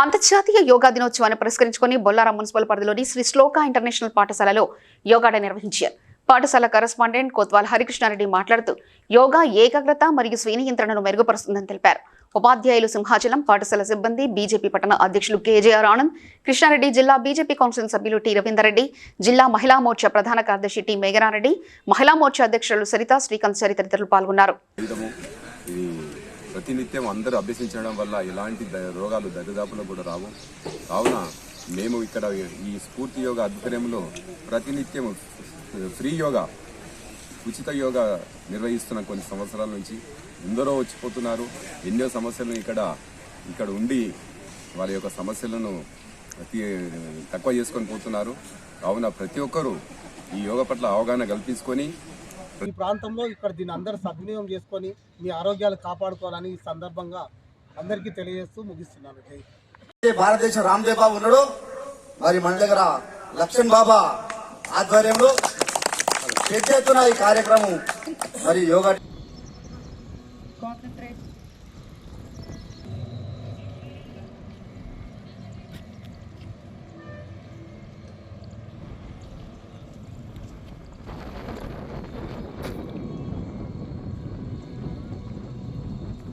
అంతర్జాతీయ యోగా దినోత్సవాన్ని పురస్కరించుకుని బొల్లారం మున్సిపల్ పరిధిలోని శ్రీ శ్లోక ఇంటర్నేషనల్ పాఠశాలలో యోగా డే నిర్వహించారు. పాఠశాల కరస్పాండెంట్ కోత్వాల్ హరికృష్ణారెడ్డి మాట్లాడుతూ యోగా ఏకాగ్రత మరియు స్వీయ నియంత్రణను మెరుగుపరుస్తుందని తెలిపారు. ఉపాధ్యాయులు సింహాచలం పాఠశాల సిబ్బంది బీజేపీ పట్టణ అధ్యక్షులు కేజేఆర్ ఆనంద్ కృష్ణారెడ్డి జిల్లా బీజేపీ కౌన్సిల్ సభ్యులు టి రవీందర్ రెడ్డి జిల్లా మహిళా మోర్చా ప్రధాన కార్యదర్శి టి మేఘనారెడ్డి మహిళా మోర్చా అధ్యక్షులు సరిత శ్రీకాంత్ సరి తదితరులు పాల్గొన్నారు. ప్రతినిత్యం అందరూ అభ్యసించడం వల్ల ఎలాంటి ద- రోగాలు దరిదాపులో కూడా రావు. కావున మేము ఇక్కడ ఈ స్ఫూర్తి యోగా ఆధ్వర్యంలో ప్రతినిత్యం ఫ్రీ యోగా ఉచిత యోగా నిర్వహిస్తున్న కొన్ని సంవత్సరాల నుంచి ఎందరో వచ్చిపోతున్నారు. ఎన్నో సమస్యలను ఇక్కడ ఇక్కడ ఉండి వారి యొక్క సమస్యలను తక్కువ చేసుకొని పోతున్నారు. కావున ప్రతి ఒక్కరూ ఈ యోగా పట్ల అవగాహన కల్పించుకొని ఈ ప్రాంతంలో ఇక్కడ దీన్ని అందరూ సద్వినియోగం చేసుకొని మీ ఆరోగ్యాలు కాపాడుకోవాలని ఈ సందర్భంగా అందరికీ తెలియజేస్తూ ముగిస్తున్నాను. భారతదేశం రామ్దేవ్ బాబు ఉన్నాడు? మరి మన దగ్గర లక్ష్మణ్ బాబా ఆధ్వర్యంలో పెద్ద ఈ కార్యక్రమం మరి యోగా